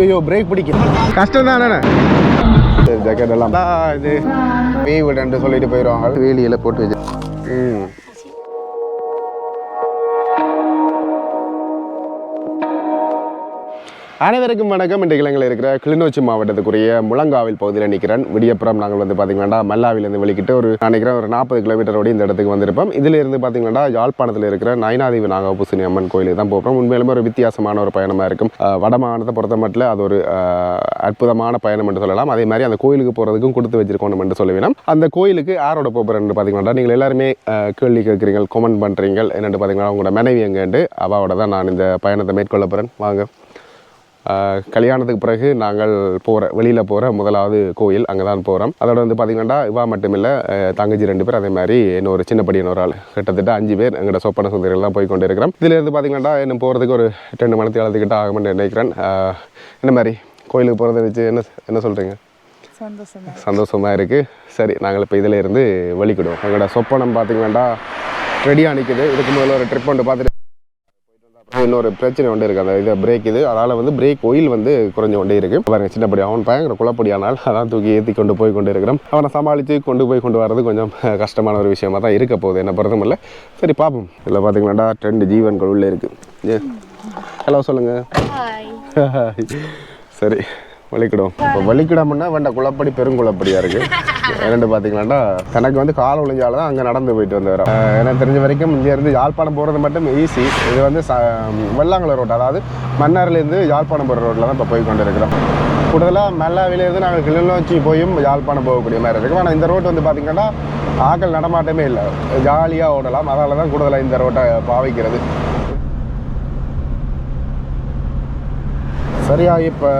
ஐயோ பிரேக் பிடிக்கும் கஷ்டம் தானே ஜாக்கெட் எல்லாம். இது. வீடு சொல்லிட்டு போயிடுவாங்க வேலியில போட்டு வச்சு. ம். அனைவருக்கும் வணக்கம் இன்றைக்கு இலங்கையில் இருக்கிற கிளிநொச்சி மாவட்டத்துக்குரிய முழங்காவில் பகுதியில் நிற்கிறேன் விடியப்புறம் நாங்கள் வந்து பார்த்தீங்கன்னா மல்லாவிலேருந்து வெளிக்கிட்டு ஒரு நினைக்கிறேன் ஒரு நாற்பது கிலோமீட்டரோட இந்த இடத்துக்கு வந்திருப்போம் இதில் இருந்து பார்த்தீங்கன்னா யாழ்ப்பாணத்தில் இருக்கிற நயனாதேவி நாகபூசணி அம்மன் கோயிலுக்கு தான் போகிறோம் உண்மையிலுமே ஒரு வித்தியாசமான ஒரு பயணமாக இருக்கும் வட மாகாணத்தை பொறுத்த மட்டும் அது ஒரு அற்புதமான பயணம் என்று சொல்லலாம் அதே மாதிரி அந்த கோயிலுக்கு போகிறதுக்கும் கொடுத்து வச்சிருக்கணும் என்று சொல்லுவேன் அந்த கோயிலுக்கு யாரோட போகிறேன்னு பார்த்தீங்கன்னா நீங்கள் எல்லாருமே கேள்வி கேட்குறீங்க கமெண்ட் பண்ணுறீங்க என்னென்னு பார்த்தீங்கன்னா உங்களோட மனைவி எங்கேண்டு அவாவோட தான் நான் இந்த பயணத்தை மேற்கொள்ள போகிறேன் வாங்க கல்யாணத்துக்கு பிறகு நாங்கள் போகிற வெளியில் போகிற முதலாவது கோயில் அங்கே தான் போகிறோம் அதோட வந்து பார்த்திங்கன்னா இவா மட்டுமில்லை தங்கச்சி ரெண்டு பேர் அதே மாதிரி இன்னொரு சின்ன படியான ஒரு ஆள். கிட்டத்தட்ட அஞ்சு பேர் எங்களோட சொப்பன சுந்தரிகள் தான் போய் கொண்டு இருக்கிறோம் இதில் இருந்து பார்த்திங்கன்னா இன்னும் போகிறதுக்கு ஒரு ரெண்டு மணி அளத்துக்கிட்ட ஆகும்னு நினைக்கிறேன். என்ன மாதிரி? கோயிலுக்கு போகிறத வச்சு என்ன என்ன சொல்கிறீங்க சந்தோஷமா சந்தோஷமாக இருக்குது சரி நாங்கள் இப்போ இதில் இருந்து வெளிக்கிடுவோம். எங்களோட சொப்பனம் பார்த்திங்கன்னா ரெடியாக நிற்குது இதுக்கு முதல்ல ஒரு ட்ரிப் ஒன்று பார்த்துட்டு இன்னொரு பிரச்சனை ஒன்று இருக்குது அந்த இது பிரேக் இது. அதனால் வந்து பிரேக் ஒயில் வந்து குறைஞ்ச கொண்டே இருக்குது பாருங்க சின்னப்படி அவன் பயங்கர குழப்படியானால் அதான் தூக்கி ஏற்றி கொண்டு போய் கொண்டு இருக்கிறோம் அவனை சமாளித்து கொண்டு போய் கொண்டு வரது கொஞ்சம் கஷ்டமான ஒரு விஷயமா தான் இருக்க போகுது. என்ன பொறுத்தும் இல்லை. சரி பார்ப்போம் இதில் பார்த்தீங்கன்னாடா ரெண்டு ஜீவன்கள் உள்ளே இருக்குது ஹலோ சொல்லுங்கள் சரி வலிக்கிடும். இப்போ வலிக்கிடாமன்னா வேண்டாம் குளப்படி பெருங்குளப்படியாக இருக்குது ரெண்டு பார்த்தீங்கன்னாட்டா எனக்கு வந்து கால் ஒழிஞ்சால தான் அங்கே நடந்து போயிட்டு வந்தவர். எனக்கு தெரிஞ்ச வரைக்கும் இங்கேருந்து யாழ்ப்பாணம் போகிறது மட்டும் ஈஸி இது வந்து ச வெள்ளாங்குளம் ரோடு அதாவது மன்னார்லேருந்து யாழ்ப்பாணம் போகிற ரோட்டில் தான் இப்போ போய் கொண்டு இருக்கிறோம் கூடுதலாக மல்லாவிலேருந்து நாங்கள் கிளிநொச்சி போயும் யாழ்ப்பாணம் போகக்கூடிய மாதிரி இருக்கும் ஆனால் இந்த ரோட் வந்து பார்த்திங்கன்னா ஆக்கள் நடமாட்டமே இல்லை. ஜாலியாக ஓடலாம். அதனால தான் கூடுதலாக இந்த ரோட்டை பாவிக்கிறது. சரியாக இப்போ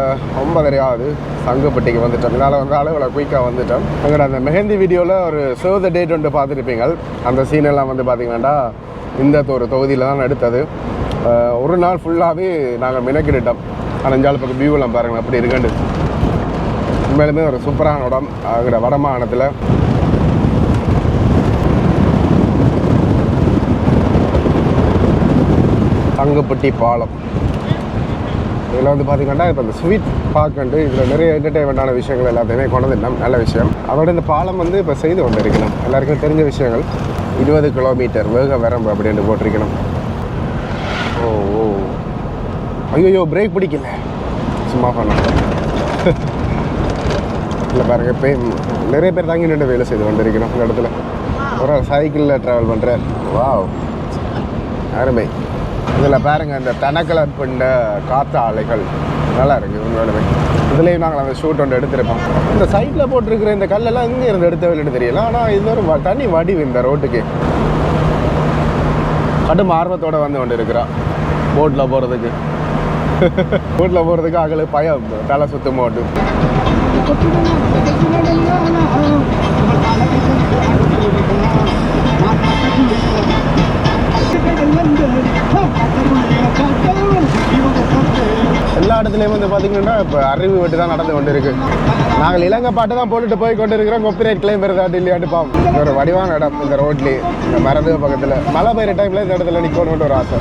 ஒன்பதரை ஆகுது சங்குப்பட்டிக்கு வந்துட்டோம். இதனால் வந்து அளவில் குயிக்காக வந்துட்டோம். எங்களோட அந்த மெஹந்தி வீடியோவில் ஒரு சேவ் த டேட் ஒன்று பார்த்துருப்பீங்க அந்த சீனெல்லாம் வந்து பார்த்தீங்கன்னா இந்த ஒரு தொகுதியில் தான் எடுத்தது. ஒரு நாள் ஃபுல்லாகவே நாங்கள் மினக்கிட்டோம் அனஞ்சால் பக்கம் வியூவெல்லாம் பாருங்கள் அப்படி இருக்குண்டு. உண்மையிலுமே ஒரு சூப்பரான இடம். அங்கே வடமாகாணத்தில். தங்கப்பட்டி பாலம். இதில் வந்து பார்த்தீங்கன்னா இப்போ இந்த ஸ்வீட் பார்க்கண்டு இதில் நிறைய என்டர்டைன்மெண்ட்டான விஷயங்கள் எல்லாத்தையுமே கொண்டு வந்துட்டோம் நல்ல விஷயம். அதோட இந்த பாலம் வந்து இப்போ செய்து கொண்டு இருக்கணும் எல்லாருக்கும் தெரிஞ்ச விஷயங்கள். இருபது கிலோமீட்டர் வேக வரம்பு அப்படின்னு போட்டிருக்கணும். ஓ ஓ. ஐயோ பிரேக் பிடிக்கல. சும்மா பண்ண இல்லை பாருங்கள் இப்போ நிறைய பேர் தாங்கி நின்று வேலை செய்து கொண்டிருக்கணும் இந்த இடத்துல. ஒரு சைக்கிளில் ட்ராவல் பண்ணுறார் வாவ் அருமை. இதில் பாருங்க இந்த தனக்கலர் பண்ண காற்று அலைகள் நல்லா இருக்கு உண்மையிலுமே இதுலேயும் நாங்கள் அந்த ஷூட் ஒன்று எடுத்திருப்போம் இந்த சைடில் போட்டிருக்கிற இந்த கல்லெல்லாம் எங்கே இருந்து எடுத்தவன்னு தெரியல. ஆனால் இது ஒரு வ- தனி வடிவு இந்த ரோட்டுக்கு. கடும் ஆர்வத்தோட வந்து கொண்டு இருக்கிறா போட்டில் போகிறதுக்கு போட்டில் போகிறதுக்கு அகல பயம். தலை சுத்தம் போட்டு எல்லா இடத்துலையும் வந்து பார்த்தீங்கன்னா இப்போ அறிவு வெட்டு தான் நடந்து கொண்டு இருக்கு நாங்கள் இலங்கை பாட்டு தான் போட்டுட்டு போய் கொண்டு இருக்கிறோம் கொப்பிரைட் கிளைம் பெறுதாட்டு இல்லையாட்டு பாவம். ஒரு வடிவான இடம் இந்த ரோட்லேயே இந்த மரது பக்கத்தில். மழை பெய்கிற டைமில் இந்த இடத்துல நிற்கணும்னு ஒரு ஆசை.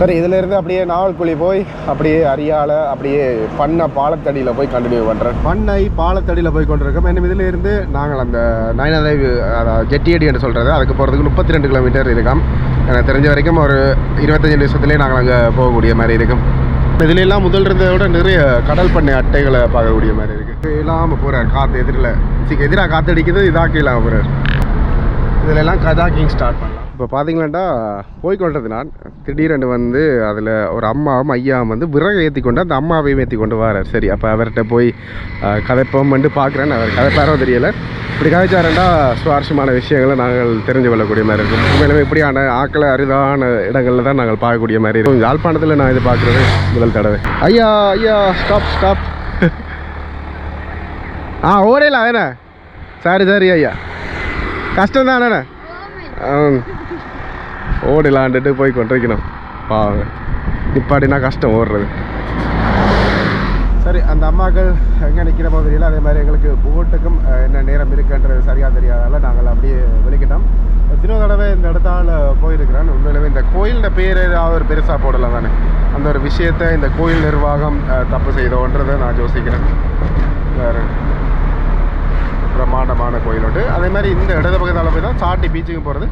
சரி இதிலிருந்து அப்படியே நாவல்குழி போய் அப்படியே அரியால அப்படியே பண்ணை பாலத்தடியில் போய் கண்டினியூ பண்ணுறேன் பண்ணை பாலத்தடியில் போய் கொண்டிருக்கோம். இன்னும் இதுலேருந்து நாங்கள் அந்த நயனாதேவி அதாவது ஜெட்டியடி என்று சொல்கிறது அதுக்கு போகிறதுக்கு முப்பத்தி ரெண்டு கிலோமீட்டர் இருக்காம். எனக்கு தெரிஞ்ச வரைக்கும் ஒரு இருபத்தஞ்சு நிமிஷத்துலேயே நாங்கள் அங்கே போகக்கூடிய மாதிரி இருக்கும். இதுல எல்லாம் முதல் இருந்ததை விட நிறைய கடல் பண்ணை அட்டைகளை பார்க்கக்கூடிய மாதிரி இருக்கு. இல்லாமல் போகிறார் காற்று எதிரில். எதிராக காற்று அடிக்குது இதாக்க இல்லாமல் போகிறார் இதில் எல்லாம் கதாக்கிங் ஸ்டார்ட் பண்ணலாம். இப்போ பார்த்தீங்களாண்டா போய்கொண்டது நான். திடீரென்று வந்து அதில் ஒரு அம்மாவும் ஐயாவும் வந்து விறகு ஏற்றி கொண்டு அந்த அம்மாவையும் ஏற்றி கொண்டு வரார். சரி அப்போ அவர்கிட்ட போய் கதைப்போம் வந்து பார்க்குறேன். அவர் கதைப்பாரோ தெரியல. இப்படி கதைச்சாரண்டா சுவாரஸ்யமான விஷயங்களை நாங்கள் தெரிஞ்சு கொள்ளக்கூடிய மாதிரி இருக்கும். உண்மையிலுமே இப்படியான ஆக்களை அரிதான இடங்களில் தான் நாங்கள் பார்க்கக்கூடிய மாதிரி இருக்கும். யாழ்ப்பாணத்தில் நான் இது பார்க்குறது முதல் தடவை. ஐயா ஐயா ஸ்டாப் ஸ்டாப் ஆ ஓடையில வேணே சரி சரி ஐயா. கஷ்டம் தானே ஓடிலாண்டுட்டு போய் கொண்டிருக்கணும். பாவங்க நிப்பாட்டினா கஷ்டம் ஓடுறது. சரி அந்த அம்மாக்கள் எங்கே நிற்கிற பகுதியில் அதே மாதிரி எங்களுக்கு போட்டுக்கும் என்ன நேரம் இருக்குன்றது சரியாக தெரியாதால நாங்கள் அப்படியே வெளிக்கிட்டோம். எத்தனையோ தடவை இந்த இடத்தால போயிருக்கிறேன். உண்மையிலுமே இந்த கோயிலோட பேர் ஏதாவது ஒரு பெருசாக போடலாம் தானே. அந்த ஒரு விஷயத்தை இந்த கோயில் நிர்வாகம் தப்பு செய்தோன்றதை நான் யோசிக்கிறேன். வேறு பிரமாண்டமான கோயில் அதே மாதிரி இந்த இடது பக்கத்தால் போய் தான் சாட்டி பீச்சுக்கு போகிறது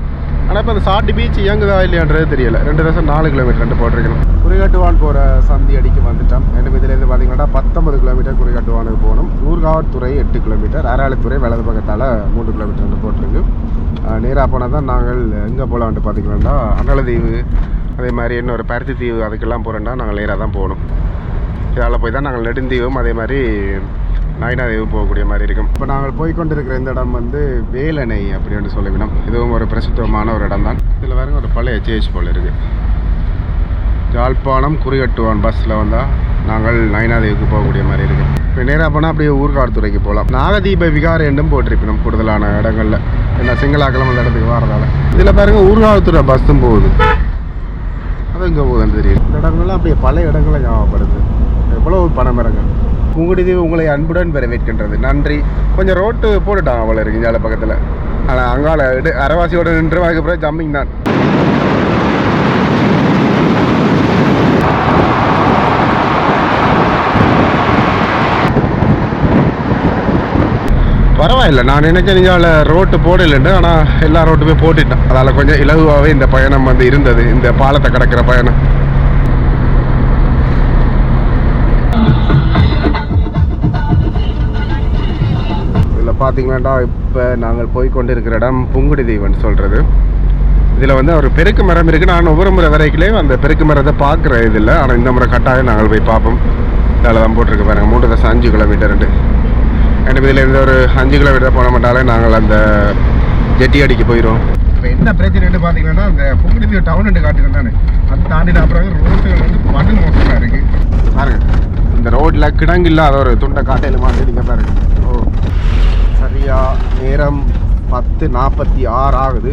ஆனால் இப்போ அந்த சாட்டி பீச் இயங்குதா இல்லையான்றது தெரியல. ரெண்டு தசம் நாலு கிலோமீட்டர் ரெண்டு போட்டிருக்கணும். குறிகாட்டுவான் போகிற சந்தி அடிக்கு வந்துட்டோம் என்ன இதுலேருந்து பார்த்தீங்கன்னா பத்தொம்பது கிலோமீட்டர் குறிகாட்டுவானுக்கு போகணும். ஊர்காவத்துறை எட்டு கிலோமீட்டர் அராளித்துறை வலது பக்கத்தால் மூன்று கிலோமீட்டர் ரெண்டு போட்டிருக்கு. நேராக போனால் தான் நாங்கள் எங்கே போகலான்ட்டு பார்த்தீங்கன்னா அகலதீவு அதே மாதிரி இன்னொரு பருத்தி தீவு அதுக்கெல்லாம் போகிறோன்னா நாங்கள் நேராக தான் போகணும். இதால் போய் தான் நாங்கள் நெடுந்தீவும் அதே மாதிரி நாயினாதேவி போகக்கூடிய மாதிரி இருக்கும். இப்போ நாங்கள் போய்கொண்டிருக்கிற இந்த இடம் வந்து வேலணை அப்படின்னு சொல்லிவிடும் இதுவும் ஒரு பிரசித்தமான ஒரு இடம் தான் இதில் வேறு ஒரு பழைய சேஜ் போல் இருக்குது யாழ்ப்பாணம் குறிகட்டுவான் பஸ்ஸில் வந்தால் நாங்கள் நயனாதேவிக்கு போகக்கூடிய மாதிரி இருக்கும் இப்போ நேராக போனால் அப்படியே ஊர்கார்த்துறைக்கு போகலாம் நாகதீப விகார என்றும் போட்டிருப்பினோம் கூடுதலான இடங்களில். ஏன்னா சிங்களாக்கிழமை அந்த இடத்துக்கு வரதால. இதில் பாருங்க ஊர்காவத்துறை பஸ்ஸும் போகுது. அது எங்கே போகுதுன்னு தெரியும் இந்த இடங்கள்லாம் அப்படியே பல இடங்களை ஞாபகப்படுது. எவ்வளோ பணம் இறங்க புங்குடிதீவு உங்களை அன்புடன் வரவேற்கின்றது. நன்றி. கொஞ்சம் ரோட்டு போட்டுட்டான் அவளை இருக்கு பக்கத்தில். ஆனால் அங்கால இடு அரைவாசியோட நின்று அதுக்கப்புறம் ஜம்மிங் தான். பரவாயில்ல. நான் நினைச்சேன் இஞ்சால ரோட்டு போடலைண்டு ஆனால் எல்லா ரோட்டுமே போட்டுட்டேன். அதால் கொஞ்சம் இலகுவாகவே இந்த பயணம் வந்து இருந்தது. இந்த பாலத்தை கடக்கிற பயணம். இதில் பார்த்தீங்கன்னாடா இப்போ நாங்கள் போய் கொண்டிருக்கிற இடம் புங்குடி தீவன் சொல்கிறது இதில் வந்து ஒரு பெருக்கு மரம் இருக்குது நான் ஒவ்வொரு முறை வரைக்கும் அந்த பெருக்கு மரத்தை பார்க்குற இதில். ஆனால் இந்த முறை கட்டாயம் நாங்கள் போய் பார்ப்போம். இதில் தான் போட்டிருக்கு பாருங்க. மூன்று தசம் அஞ்சு கிலோமீட்டர்ண்டு எனக்கு இதில் இருந்து ஒரு அஞ்சு கிலோமீட்டர் போன மாட்டாலே நாங்கள் அந்த ஜெட்டி அடிக்கு போயிடுவோம் இப்போ என்ன பிரச்சனைன்னு பார்த்தீங்கன்னா அந்த புங்குடி தீவு டவுன் காட்டினேன் அது தாண்டின அப்புறம் ரோட்டுகள் வந்து படு மோசமாக இருக்குது பாருங்க. இந்த ரோட்டில் கிடங்கு இல்லாத ஒரு துண்டை காட்டையில் மாட்டி நீங்கள் பாருங்க. ஓ. சரியா நேரம் பத்து நாற்பத்தி ஆறு ஆகுது.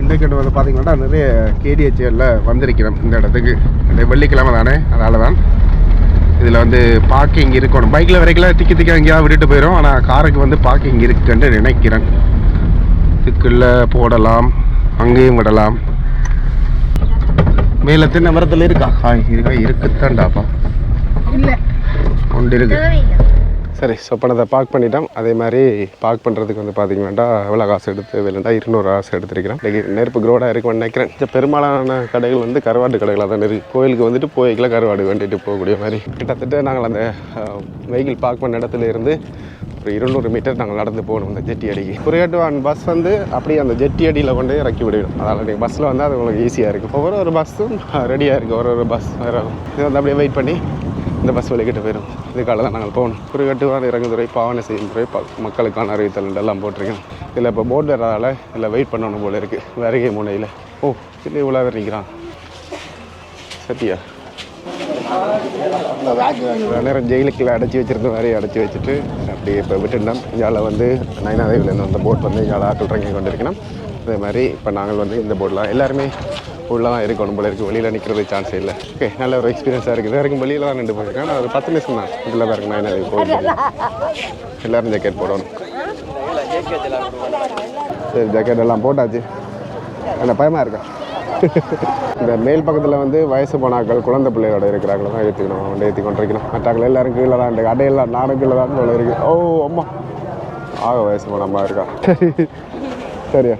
இன்றைக்கு வந்து பார்த்தீங்கன்னா நிறைய கேடிஹெச்எல்ல வந்திருக்கிறோம் இந்த இடத்துக்கு. இந்த வெள்ளிக்கிழமை தானே? அதனால தான் இதில் வந்து பார்க்கிங் இருக்கணும். பைக்கில் வரைக்கும் திக்கி திக்க எங்கேயாவது விட்டுட்டு போயிடும் ஆனால் காருக்கு வந்து பார்க்கிங் இருக்குன்னு நினைக்கிறேன். இதுக்குள்ள போடலாம். அங்கேயும் விடலாம். மேலே தின்ன மரத்தில் இருக்கா? ஹாய் இருக்கா இருக்குத்தாண்டாப்பா இல்ல. ஒன்று இருக்கு. சரி ஸோ பணத்தை பார்க் பண்ணிட்டோம். அதே மாதிரி பார்க் பண்ணுறதுக்கு வந்து பார்த்தீங்கன்னா எவ்வளோ காசு எடுத்து வேணுண்டா இருநூறு காசு எடுத்துருக்கிறேன் இன்றைக்கி நெருப்பு க்ரோடாக இருக்கும்னு நினைக்கிறேன். இந்த பெரும்பாலான கடைகள் வந்து கருவாட்டு கடைகளாக தான் இருக்குது கோயிலுக்கு வந்துட்டு போய்க்கல கருவாடு வேண்டிட்டு போகக்கூடிய மாதிரி. கிட்டத்தட்ட நாங்கள் அந்த வெஹிக்கிள் பார்க் பண்ண இடத்துல இருந்து ஒரு இருநூறு மீட்டர் நாங்கள் நடந்து போகணும் அந்த ஜெட்டி அடிக்கு. குறையாட்டுவான் பஸ் வந்து அப்படியே அந்த ஜெட்டி அடியில் கொண்டு இறக்கி விடுவோம் அதனால் நீங்கள் பஸ்ஸில் வந்து அது உங்களுக்கு ஈஸியாக இருக்கும். ஒவ்வொரு ஒரு பஸ்ஸும் ரெடியாக இருக்குது ஒரு ஒரு பஸ் வேறு இது வந்து அப்படியே வெயிட் பண்ணி இந்த பஸ் வெளிக்கிட்டு போயிடும் இதுக்காக தான் நாங்கள் போகணும். குறுகட்டுவான இறங்குதுறை பாவனை செய்யும் துறை ப மக்களுக்கான அறிவித்தல் எல்லாம் போட்டிருக்கேன். இதில் இப்போ போர்டு வர்றதால இதில் வெயிட் பண்ணணும் போல இருக்குது வருகை முனையில். ஓ இல்லை இவ்வளோ நிற்கிறான் சத்தியா நேரம் ஜெயிலுக்குள்ள அடைச்சி வச்சிருந்த மாதிரி அடைச்சி வச்சுட்டு அப்படியே இப்போ விட்டுட்டோம் இங்கால வந்து நயனாதேவிலேருந்து வந்த போட் வந்து இங்கால ஆக்கள் இறங்கி கொண்டிருக்கணும். அதே மாதிரி இப்போ நாங்கள் வந்து இந்த போட்டில் எல்லாருமே உள்ளே தான் இருக்கணும் போல இருக்குது வெளியில் நிற்கிறது சான்ஸ் இல்லை. ஓகே நல்ல ஒரு எக்ஸ்பீரியன்ஸாக இருக்குது. வரைக்கும் வெளியில் தான் நின்று போயிருக்கேன். நான் ஒரு பத்து நிமிஷம் தான். இதில் தான் இருக்கணும் என்ன போயிட்டு எல்லோரும் ஜாக்கெட் போடணும். சரி ஜாக்கெட் எல்லாம் போட்டாச்சு. என்ன பயமாக இருக்கா? இந்த மேல் பக்கத்தில் வந்து வயசு போனாக்கள் குழந்தை பிள்ளையோட இருக்கிறாங்களோ தான் ஏற்றிக்கணும் அவன் ஏற்றி கொண்டிருக்கணும். மற்றாக்கள் எல்லாரும் கீழே தான் இருக்குது அடையெல்லாம் நானும் கீழே தான் போல இருக்கு. ஓ அம்மா. ஆக வயசு போனம்மா இருக்கா? சரியா?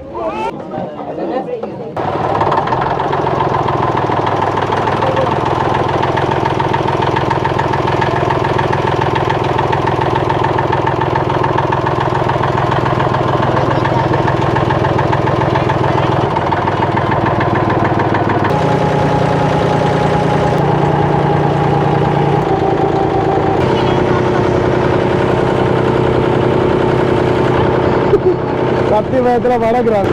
கத்தி வளர்க்குறாங்க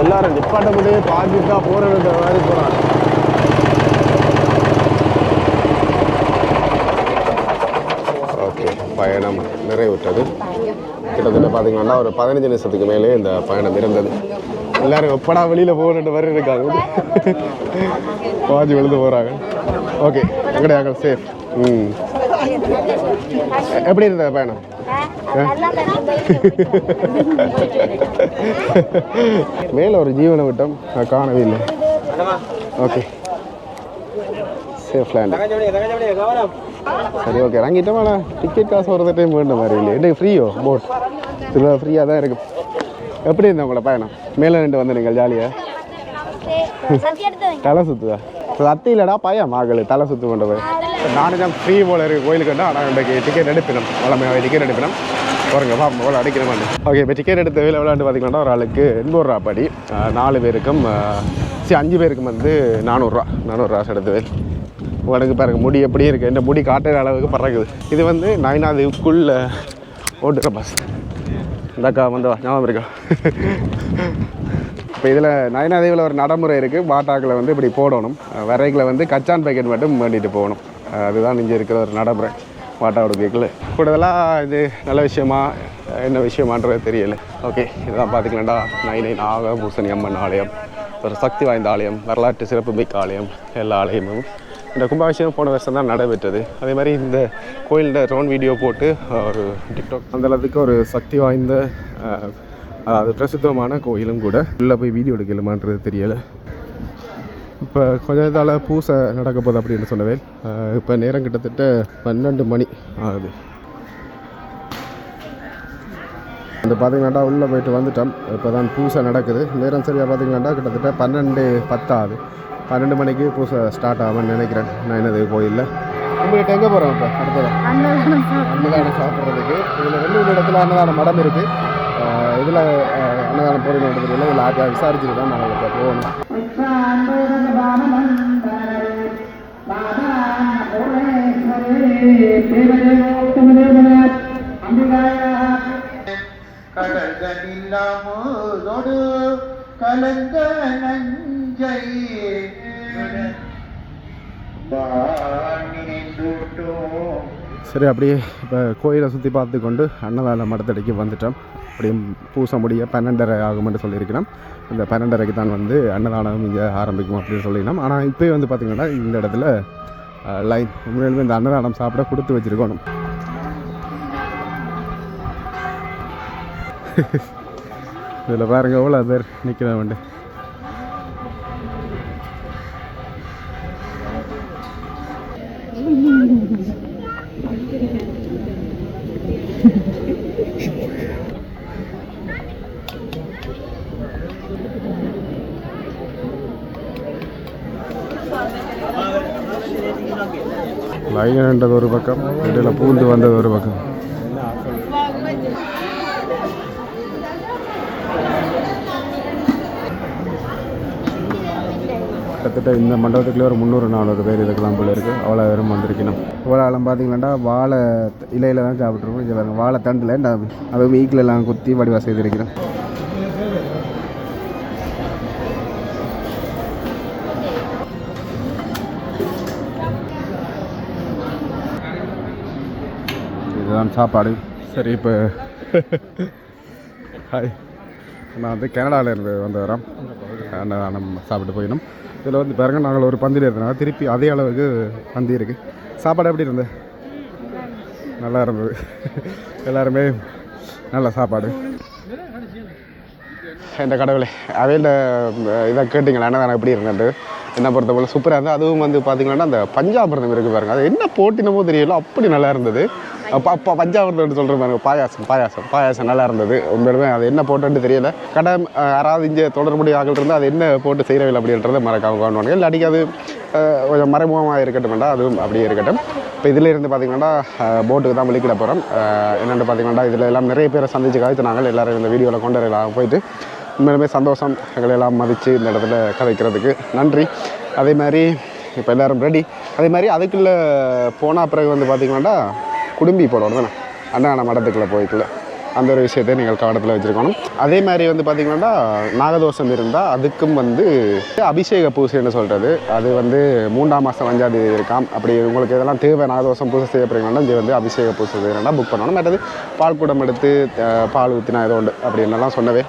எல்லாரும் நிப்பாட்ட முடியே பார்த்துட்டா போறது மாதிரி போகிறாங்க ஓகே பயணம் நிறைவுற்றது. கிட்டத்தட்ட பார்த்தீங்கன்னா ஒரு பதினஞ்சு நிமிஷத்துக்கு மேலே இந்த பயணம் இருந்தது. எல்லாரும் எப்படா வெளியில் போகணுன்ற மாதிரி இருக்காங்க. பாஞ்சு விழுந்து போகிறாங்க ஓகே எங்கடையாங்க சேஃப் ம். எப்படி இருந்தது பயணம்? மேலே ஒரு ஜீவனை விட்டோம். நான் காணவே இல்லை. ஓகே சேஃப் லேண்ட் சரி ஓகே இறங்கிட்டோம் டிக்கெட் காசு ஒரு டைம் வேண்ட மாதிரி இல்லை என்ன ஃப்ரீயோ போட் திரும்ப ஃப்ரீயாக தான் இருக்கு. எப்படி இருந்தது உங்களோட பயணம்? மேலே நின்று வந்து நீங்கள் ஜாலியாக தலை சுத்துதா? சத்தி இல்லடா பையன் மகள் தலை சுத்து கொண்டது நானும் தான் ஃப்ரீ போல இருக்கு கோயிலுக்கு ஆனால் இன்றைக்கு டிக்கெட் எடுப்பினோம். வளமையாக டிக்கெட் எடுப்பினோம். பாருங்க வா போல அடிக்கிறேன் ஓகே இப்போ டிக்கெட் எடுத்த வேலை விளையாண்டு பார்த்தீங்கன்னா ஒரு ஆளுக்கு எண்பது ரூபா படி. நாலு பேருக்கும் சரி அஞ்சு பேருக்கும் வந்து நானூறுரூவா நானூறுரூவா எடுத்த வேல் உனக்கு பாருங்க முடி எப்படி இருக்குது இந்த முடி காட்டுற அளவுக்கு பறக்குது. இது வந்து நயனாதுக்குள்ள ஓட்டுற பஸ் இந்த வந்தவா வந்து ஞாபகம் இருக்கா? இப்போ இதில் நயனாதேவில் ஒரு நடைமுறை இருக்குது பாட்டாக்கில் வந்து இப்படி போடணும். வரைகளை வந்து கச்சான் பேக்கெட் மட்டும் வேண்டிட்டு போகணும். அதுதான் இங்கே இருக்கிற ஒரு நடைமுறை. பாட்டாவோட பேக்கில் கூடுதலாக இது நல்ல விஷயமா என்ன விஷயமான்றது தெரியல. ஓகே இதெல்லாம் பார்த்திங்களா நைனை நாக பூசணி அம்மன் ஆலயம். ஒரு சக்தி வாய்ந்த ஆலயம். வரலாற்று சிறப்புமிக்க ஆலயம். எல்லா ஆலயமும் இந்த கும்பாபிஷேகம் போன வருஷம் தான் நடைபெற்றது. அதே மாதிரி இந்த கோயிலில் ட்ரோன் வீடியோ போட்டு ஒரு டிக்டாக் அந்த அளவுக்கு ஒரு சக்தி வாய்ந்த அதாவது பிரசித்தமான கோயிலும் கூட. உள்ளே போய் வீடியோ எடுக்கலுமான்றது தெரியலை. இப்போ கொஞ்ச நேரத்தால் பூசை நடக்க போகுது அப்படின்னு சொன்னவே இப்போ நேரம் கிட்டத்தட்ட பன்னெண்டு மணி ஆகுது. அந்த பார்த்தீங்கன்னாட்டா உள்ளே போயிட்டு வந்துட்டோம். இப்போ தான் பூசை நடக்குது. நேரம் சரியாக பார்த்தீங்கன்னாட்டா கிட்டத்தட்ட பன்னெண்டு பத்தாகுது. பன்னெண்டு மணிக்கு பூசை ஸ்டார்ட் ஆகும்னு நினைக்கிறேன். நான் என்னது கோயிலில் உங்களுக்கு எங்கே போகிறோம் இப்போ? அடுத்தது? அன்னதானம் சாப்பிட்றதுக்கு. இதில் ரெண்டு மூணு இடத்துல அன்னதானம் மடம் இருக்குது இதில் அன்னதானம் போகிற இடத்துல இதில் ஆட்டியா விசாரிச்சுட்டு தான் நாங்கள் இப்போ போகணும். கடகனில்லாமோதொடு கலந்த நஞ்சை சரி அப்படியே இப்போ கோயிலை சுற்றி பார்த்து கொண்டு அன்னதான மடத்தடிக்கு வந்துட்டோம். அப்படியே பூச முடிய பன்னெண்டரை ஆகும்னு சொல்லியிருக்கிறோம். இந்த பன்னெண்டரைக்கு தான் வந்து அன்னதானம் இங்கே ஆரம்பிக்கும் அப்படின்னு சொல்லினோம் ஆனால் இப்போயே வந்து பார்த்திங்கன்னா இந்த இடத்துல லைன் உண்மையிலுமே இந்த அன்னதானம் சாப்பிட கொடுத்து வச்சுருக்கணும். இதில் பாருங்கள் எவ்வளோ பேர் நிற்கிறேன் வந்து லைன்ன்றது ஒரு பக்கம் இடையில பூந்து வந்தது ஒரு பக்கம். கிட்டத்தட்ட இந்த மண்டபத்துக்குள்ளே ஒரு முந்நூறு நானூறு பேர் இதுக்கெல்லாம் போல இருக்குது அவ்வளோ பேரும் வந்திருக்கணும். இவ்வளோ ஆழம் பார்த்தீங்கன்னா வாழை இலையில தான் சாப்பிட்ருக்கோம் இது வாழை தண்டில் அதுவும் வீக்கிலெல்லாம் குத்தி வடிவா செய்திருக்கிறோம். இதுதான் சாப்பாடு. சரி இப்போ ஹாய் நான் வந்து கனடாவில் இருந்து வந்து வரோம் அன்னதானம் சாப்பிட்டு போயிடும் இதில் வந்து பாருங்க நாங்கள் ஒரு பந்தியில் இருந்தோம் திருப்பி அதே அளவுக்கு பந்தி இருக்குது சாப்பாடு எப்படி இருந்தது? நல்லா இருந்தது. எல்லாருமே நல்ல சாப்பாடு. இந்த கடவுளே அவையில் இதை கேட்டிங்களா? அன்னதானம் எப்படி இருந்தது? என்ன பொறுத்த போல சூப்பராக இருந்தது. அதுவும் வந்து பார்த்தீங்கன்னா அந்த பஞ்சாபிரதம் இருக்குது பாருங்க. அது என்ன போட்டினமோ தெரியல. அப்படி நல்லா இருந்தது. அப்போ அப்போ பஞ்சாபிரதம் சொல்கிற பாருங்க பாயாசம் பாயாசம் பாயாசம் நல்லா இருந்தது. உண்மையுமே அது என்ன போட்டுன்னு தெரியல. கடை யாராவது இங்கே தொடர்புடைய ஆட்கள் இருந்தால் அது என்ன போட்டு செய்கிறவில்லை அப்படின்றத மறக்காம காணுவாங்க இல்லை அடிக்காது கொஞ்சம் மறைமுகமாக இருக்கட்டும் வேண்டாம் அதுவும் அப்படியே இருக்கட்டும். இப்போ இதில் இருந்து பார்த்தீங்கன்னா போட்டுக்கு தான் வெளிக்கிட போகிறோம் என்னென்னு பார்த்தீங்கன்னா இதில் எல்லாம் நிறைய பேரை சந்தித்து காய்த்து எல்லோரும் இந்த வீடியோவில் கொண்டு வரலாம் போயிட்டு உண்மையிலுமே சந்தோஷம். எங்களை எல்லாம் மதித்து இந்த இடத்துல கதைக்கிறதுக்கு நன்றி. அதே மாதிரி இப்போ எல்லாரும் ரெடி அதே மாதிரி அதுக்குள்ளே போனால் பிறகு வந்து பார்த்திங்கன்னாடா குடும்பி போடணும் தானே? அண்ணா மடத்துக்குள்ளே போய்க்குள்ள அந்த ஒரு விஷயத்தை நீங்கள் கவனத்தில் வச்சுருக்கணும். அதே மாதிரி வந்து பார்த்திங்கன்னா நாகதோஷம் இருந்தால் அதுக்கும் வந்து அபிஷேக பூசைன்னு சொல்கிறது அது வந்து மூன்றாம் மாதம் அஞ்சாம் தேதி இருக்காம். அப்படி உங்களுக்கு இதெல்லாம் தேவை நாகதோஷம் பூசை செய்ய போகிறீங்கன்னா இது வந்து அபிஷேக பூசை செய்யணும்னா புக் பண்ணணும். மற்றது பால் குடம் எடுத்து பால் ஊற்றினா ஏதோ உண்டு அப்படி என்னெல்லாம் சொன்னவே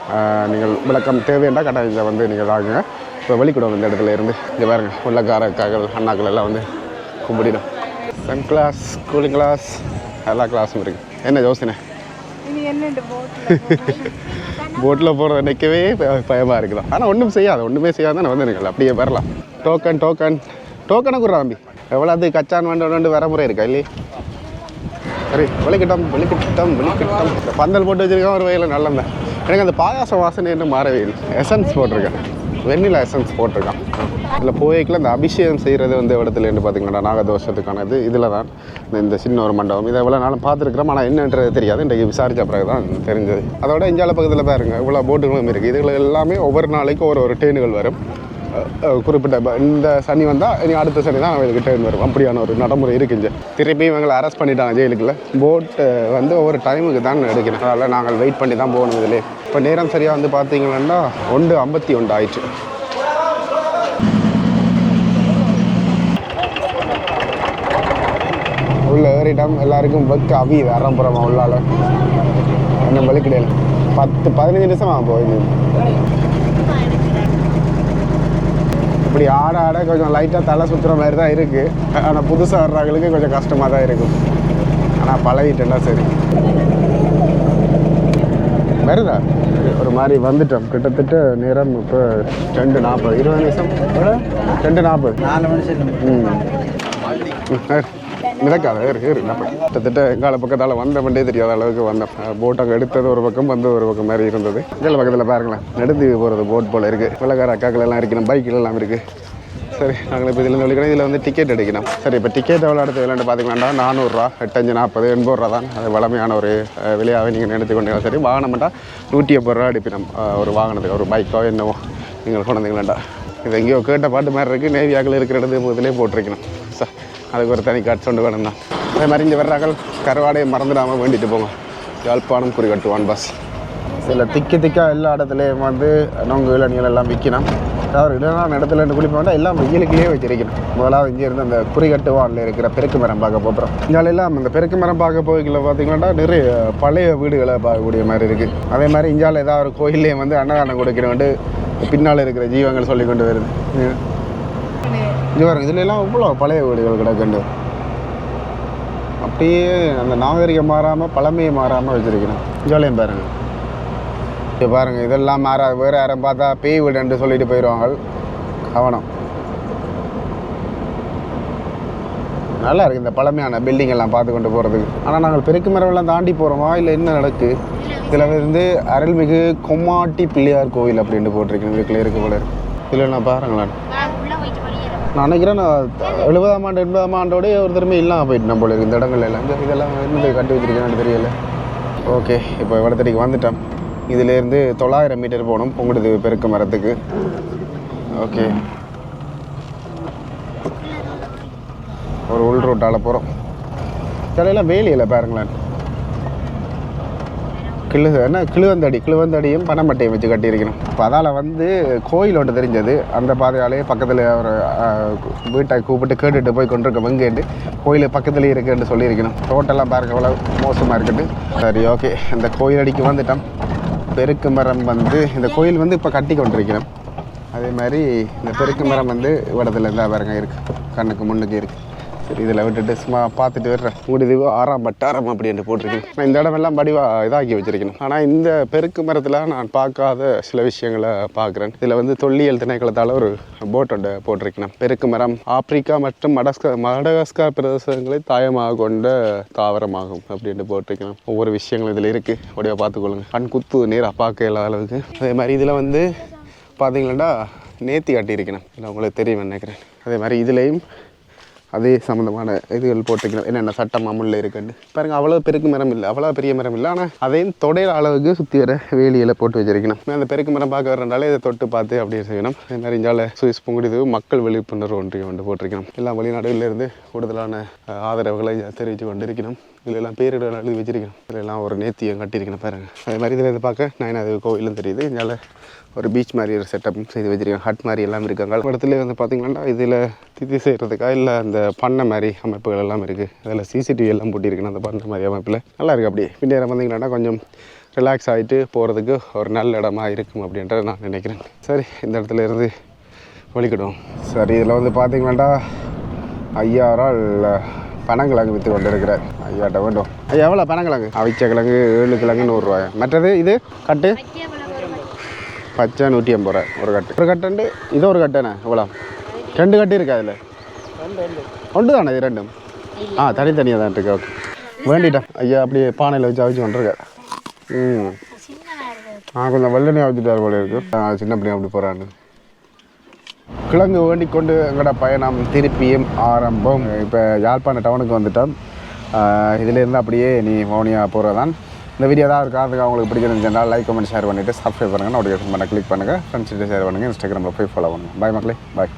நீங்கள் விளக்கம் தேவைன்னா கட்டாயம் இதை வந்து நீங்கள் வாங்குங்க. இப்போ வெளிக்கூடம் இந்த இடத்துல இருந்து இங்கே பாருங்கள் உள்ளக்கார அக்காக்கள் அண்ணாக்கள் எல்லாம் வந்து கும்பிடிடும். சன் கிளாஸ் கூலிங் கிளாஸ் எல்லா கிளாஸும் இருக்குது என்ன யோசனை போட்டில் போகிறத நிற்கவே பயமாக இருக்குதான். ஆனால் ஒன்றும் செய்யாது. ஒன்றுமே செய்யாத நான் வந்து நீங்கள் அப்படியே வரலாம். டோக்கன் டோக்கன் டோக்கனை கூட தம்பி. எவ்வளோ அது கச்சான் வேண்டு வர முறை இருக்கா இல்லையே? சரி வெளிக்கிட்டோம் வெளிக்கிட்டோம் வெளிக்கிட்டோம் பந்தல் போட்டு வச்சிருக்கேன் ஒரு வகையில் நல்லதான் எனக்கு அந்த பாயாச வாசனை இன்னும் மாறவே இல்லை. எசன்ஸ் போட்டிருக்கேன். வெண்ணிலா எசன்ஸ் போட்டிருக்கான். இதில் போய்க்குள்ள இந்த அபிஷேகம் செய்கிறது வந்து இடத்துல இருந்து பார்த்தீங்கன்னா நாகதோஷத்துக்கானது. இதில் தான் இந்த இந்த சின்ன ஒரு மண்டபம். இதை எவ்வளோ நாளும் பார்த்துருக்குறோம். ஆனால் என்னன்றது தெரியாது. இன்றைக்கு விசாரித்த பிறகு தான் தெரிஞ்சது. அதோட இஞ்சால பக்கத்தில் பாருங்கள் இவ்வளோ போட்டுகளும் இருக்குது இதுகள் எல்லாமே ஒவ்வொரு நாளைக்கும் ஒரு ஒரு ட்ரெயின்கள் வரும். குறிப்பிட்ட ப- இந்த சனி வந்தால் இனி அடுத்த சனி தான் அவங்களுக்கு ட்ரெயின் வரும். அப்படியான ஒரு நடைமுறை இருக்குங்க திருப்பி இவங்களை அரெஸ்ட் பண்ணிட்டாங்க ஜெயிலுக்குள்ள. போட்டு வந்து ஒவ்வொரு டைமுக்கு தான் எடுக்கணும். அதனால் நாங்கள் வெயிட் பண்ணி தான் போகணும் இதிலே இப்போ நேரம் சரியாக வந்து பார்த்தீங்கன்னா ஒன்று ஐம்பத்தி ஒன்று ஆயிடுச்சு உள்ள ஏறிட்டோம். எல்லாருக்கும் பக்கு அவி அறம்புறமா உள்ளால. என்ன கிடையாது பத்து பதினஞ்சு நிமிஷம் ஆகும் போகுது. இப்படி ஆட ஆட கொஞ்சம் லைட்டாக தலை சுற்றுற மாதிரி தான் இருக்குது ஆனால் புதுசாக வர்றவங்களுக்கு கொஞ்சம் கஷ்டமாக தான் இருக்கும் ஆனால் பழகிட்டேன்னா சரி. வருதா? ஒரு மாதிரி வந்துட்டோம். கிட்டத்தட்ட நேரம் இப்போ ரெண்டு நாற்பது. இருபது நிமிஷம்? ரெண்டு நாற்பது. நாலு மனுஷன் ம். மிதக்காத ஏறு ஏறு என்ன கிட்டத்தட்ட எங்கால பக்கத்தால் வந்த வண்டே தெரியாத அளவுக்கு வந்தேன் போட் அங்கே எடுத்தது ஒரு பக்கம் வந்து ஒரு பக்கம் மாதிரி இருந்தது. எங்கள் பக்கத்தில் பாருங்களேன் நெடுந்து போகிறது போட் போல் இருக்குது வெள்ளக்கார அக்காக்கள் எல்லாம் இருக்கணும் பைக்கில் எல்லாம் இருக்குது சரி நாங்கள் இப்போ இதில் விളിக்கிறோம் இதில் வந்து டிக்கெட் எடுக்கணும். சரி இப்போ டிக்கெட் எவ்வளோ எடுத்து விளையாண்டு பார்த்தீங்கன்னா நானூறுரூவா எட்டஞ்சு நாற்பது எண்பது ரூபா தான். அது வளமையான ஒரு விலையாகவே நீங்கள் நினைத்து கொண்டீங்க சரி. வாகனம்ட்டா நூற்றி எண்பது ரூபா அடிப்பினோம் ஒரு வாகனத்துக்கு. ஒரு பைக்கோ என்னவோ நீங்கள் கொண்டீங்களா இது எங்கேயோ கேட்ட பாட்டு மாதிரி இருக்குது நேவியாக்கள் இருக்கிற இடத்து இதிலே போட்டிருக்கணும். அதுக்கு ஒரு தனி காட்சி கொண்டு வேணும் தான் அதே மாதிரி இங்கே வர்றாக்கள் கருவாடையை மறந்துடாமல் வேண்டிட்டு போங்க. யாழ்ப்பாணம் குறிகட்டுவான் பஸ் சில திக்கி திக்கா எல்லா இடத்துலையும் வந்து நொங்கு இளநீர் எல்லாம் விற்கணும் அதாவது இடமான இடத்துல இருந்து குளிப்ப வேண்டாம் எல்லாம் வெயிலுக்குள்ளேயே வச்சிருக்கணும். முதலாவது இங்கே இருந்து அந்த குறிகட்டுவானில் இருக்கிற பெருக்கு மரம் பார்க்க போகிறோம் இங்காலெல்லாம் அந்த பெருக்கு மரம் பார்க்க போய்க்கல பார்த்தீங்கன்னா நிறைய பழைய வீடுகளை பார்க்கக்கூடிய மாதிரி இருக்குது அதே மாதிரி இந்தியாவில் ஏதாவது ஒரு கோயிலே வந்து அன்னதானம் கொடுக்கிறவன்ட்டு பின்னால் இருக்கிற ஜீவங்கள் சொல்லி கொண்டு வருது. இங்கே பாருங்க இதுல இவ்வளோ பழைய வீடுகள் கிடக்குண்டு. அப்படியே அந்த நாகரிகம் மாறாமல் பழமையை மாறாமல் வச்சிருக்கணும். ஜோலியம் பாருங்க. இப்போ பாருங்க இதெல்லாம் மாறா வேறு யாரும் பார்த்தா பேய் வீடுன்ட்டு சொல்லிட்டு போயிடுவாங்க கவனம். நல்லா இருக்குது இந்த பழமையான பில்டிங் எல்லாம் பார்த்து கொண்டு போகிறதுக்கு ஆனால் நாங்கள் பெருக்கு மரவெல்லாம் தாண்டி போகிறோமா இல்லை என்ன நடக்கு? இதில் வந்து அருள்மிகு கொம்மாட்டி பிள்ளையார் கோவில் அப்படின்ட்டு போட்டிருக்கேன் இதுக்குள்ளே இருக்கு போல இருக்கு. இதில் நான் பாருங்களேன். நான் நினைக்கிறேன் நான் எழுபதாம் ஆண்டு எண்பதாம் ஆண்டோடய ஒரு திரும்ப இல்லாமல் போயிட்டு நம்ம போல இருக்கு. இந்த இடங்கள்ல எல்லாம். இந்த இதெல்லாம் என்னது கட்டி வச்சிருக்கேன்னு தெரியல. ஓகே இப்போ வடத்தடிக்கு வந்துட்டோம். இதுலேருந்து தொள்ளாயிரம் மீட்டர் போகணும் பொங்குடுது பெருக்கு மரத்துக்கு ஓகே. ஒரு உள் ரோட்டால் போகிறோம் சிலையெல்லாம் வேலியில் பாருங்களேன். கிழு என்ன கிழுவந்தடி கிழுவந்தடியும் பனமட்டையும் வச்சு கட்டியிருக்கணும். இப்போ அதால் வந்து கோயில் ஒன்று தெரிஞ்சது. அந்த பாதையாலேயே பக்கத்தில் ஒரு வீட்டை கூப்பிட்டு கேட்டுட்டு போய் கொண்டிருக்க வெங்கேண்டு கோயில் பக்கத்துலேயே இருக்குன்னு சொல்லியிருக்கணும். ரோட்டெல்லாம் பார்க்க எவ்வளோ மோசமாக இருக்குது. சரி ஓகே. இந்த கோயில் அடிக்கு வந்துட்டோம். பெருக்கு மரம் வந்து இந்த கோயில் வந்து இப்போ கட்டி கொண்டிருக்கிறோம். அதே மாதிரி இந்த பெருக்கு மரம் வந்து இடத்துல இருந்தால் பாருங்க இருக்குது கண்ணுக்கு முன்னுக்கு இருக்குது சரி இதில் விட்டுட்டு சும்மா பார்த்துட்டு வர்றேன். முடிது ஆறாம் பட்டாரம் அப்படின்ட்டு போட்டிருக்கேன். நான் இந்த இடமெல்லாம் படிவா இதாக்கி வச்சிருக்கணும். ஆனால் இந்த பெருக்கு மரத்தில் நான் பார்க்காத சில விஷயங்களை பார்க்குறேன். இதில் வந்து தொல்லியல் திணைக்களத்தால் ஒரு போட் ஒன்று போட்டிருக்கணும். பெருக்கு மரம் ஆப்பிரிக்கா மற்றும் மடஸ்கா மடகஸ்கார் பிரதேசங்களை தாயமாக கொண்ட தாவரமாகும் அப்படின்ட்டு போட்டிருக்கணும். ஒவ்வொரு விஷயங்களும் இதில் இருக்குது அப்படியே பார்த்துக்கொள்ளுங்க. கண் குத்து நேராக பார்க்க இல்லாத அளவுக்கு. அதே மாதிரி இதில் வந்து பார்த்தீங்கன்னா நேத்தி கட்டியிருக்கணும். இல்லை உங்களுக்கு தெரியும் நினைக்கிறேன். அதே மாதிரி இதுலேயும் அதே சம்மந்தமான இதுகள் போட்டுக்கணும். என்னென்ன சட்டம் அமுல்ல இருக்குன்னு. பாருங்கள் அவ்வளோ பெருக்கு மரம் இல்லை. அவ்வளோ பெரிய மரம் இல்லை. ஆனால் அதையும் தொடையிற அளவுக்கு சுற்றி வர வேலியில் போட்டு வச்சிருக்கணும். அந்த பெருக்கு மரம் பார்க்க வரனால இதை தொட்டு பார்த்து அப்படியே செய்யணும். நிறைஞ்சால மாதிரி சுவிஸ் பொங்குடிது மக்கள் விழிப்புணர்வு ஒன்றியம் வந்து போட்டிருக்கணும். எல்லாம் வெளிநாடுகளிலிருந்து கூடுதலான ஆதரவுகளை தெரிவித்து கொண்டிருக்கணும். இதிலெல்லாம் பேரிடலாம் எழுதி வச்சிருக்கேன் இதெல்லாம் ஒரு நேத்தியம் கட்டியிருக்கேன் பாருங்க. அதே மாதிரி இதில் இதை பார்க்க அது கோவிலும் தெரியுது. இதனால் ஒரு பீச் மாதிரி ஒரு செட்டப்பும் செய்து வச்சிருக்கேன். ஹட் மாதிரி எல்லாம் இருக்காங்க இடத்துல வந்து பார்த்தீங்கன்னா இதில் திதி செய்கிறதுக்கா இல்லை அந்த பண்ணை மாதிரி அமைப்புகள் எல்லாம் இருக்குது அதில் சிசிடிவி எல்லாம் போட்டிருக்கேன் அந்த பண்ணை மாதிரி அமைப்பில். நல்லா இருக்குது அப்படியே. பின்னேரம் வந்தீங்கன்னா கொஞ்சம் ரிலாக்ஸ் ஆகிட்டு போகிறதுக்கு ஒரு நல்ல இடமா இருக்கும் அப்படின்றத நான் நினைக்கிறேன். சரி இந்த இடத்துல இருந்து வலிக்கிடுவோம் சரி இதில் வந்து பார்த்தீங்கன்னாடா ஐயாயிரம் பனங்கிழங்கு விற்று கொண்டு இருக்கிறார் ஐயாட்ட வேண்டும். ஐயா எவ்வளோ பனங்கிழங்கு? அவிச்ச கிழங்கு ஏழு கிழங்கு நூறுரூவாயா? மற்றது இது கட்டு? பச்சை நூற்றி ஐம்பது ரூபா ஒரு கட்டு. ஒரு கட்டுண்டு இது ஒரு கட்டுண்ணே இவ்வளோ ரெண்டு கட்டு இருக்கா அதில் ஒன்று தானே இது ரெண்டும்? ஆ தனித்தனியாக தான் இருக்கு. ஓகே. வேண்டிட்டேன் ஐயா அப்படியே பானையில் வச்சு அவிச்சு கொண்டிருக்காரு. ம். ஆ கொஞ்சம் வெள்ளனே அவிச்சிட்டார் போல இருக்கு. சின்ன பிள்ளை அப்படி போகிறான்னு கிழங்கு வேண்டிக் கொண்டு எங்களோட பயணம் திருப்பியும் ஆரம்பம். இப்போ யாழ்ப்பாண டவுனுக்கு வந்துட்டோம். இதிலேருந்து அப்படியே நீ மௌனியா போகிறதான் இந்த வீடியோ தான் இருக்கா அவங்களுக்கு பிடிச்சிருந்துச்சுன்னா லைக் கமெண்ட் ஷேர் பண்ணிவிட்டு சப்ஸ்கிரைப் பண்ணுங்கள் நோட்டிஃபிகேஷன் பண்ண கிளிக் பண்ணுங்கள் ஃப்ரெண்ட்ஸ்கிட்ட ஷேர் பண்ணுங்கள் இன்ஸ்டாகிராமில் போய் ஃபாலோ பண்ணுங்கள் பாய் மக்களே. பாய்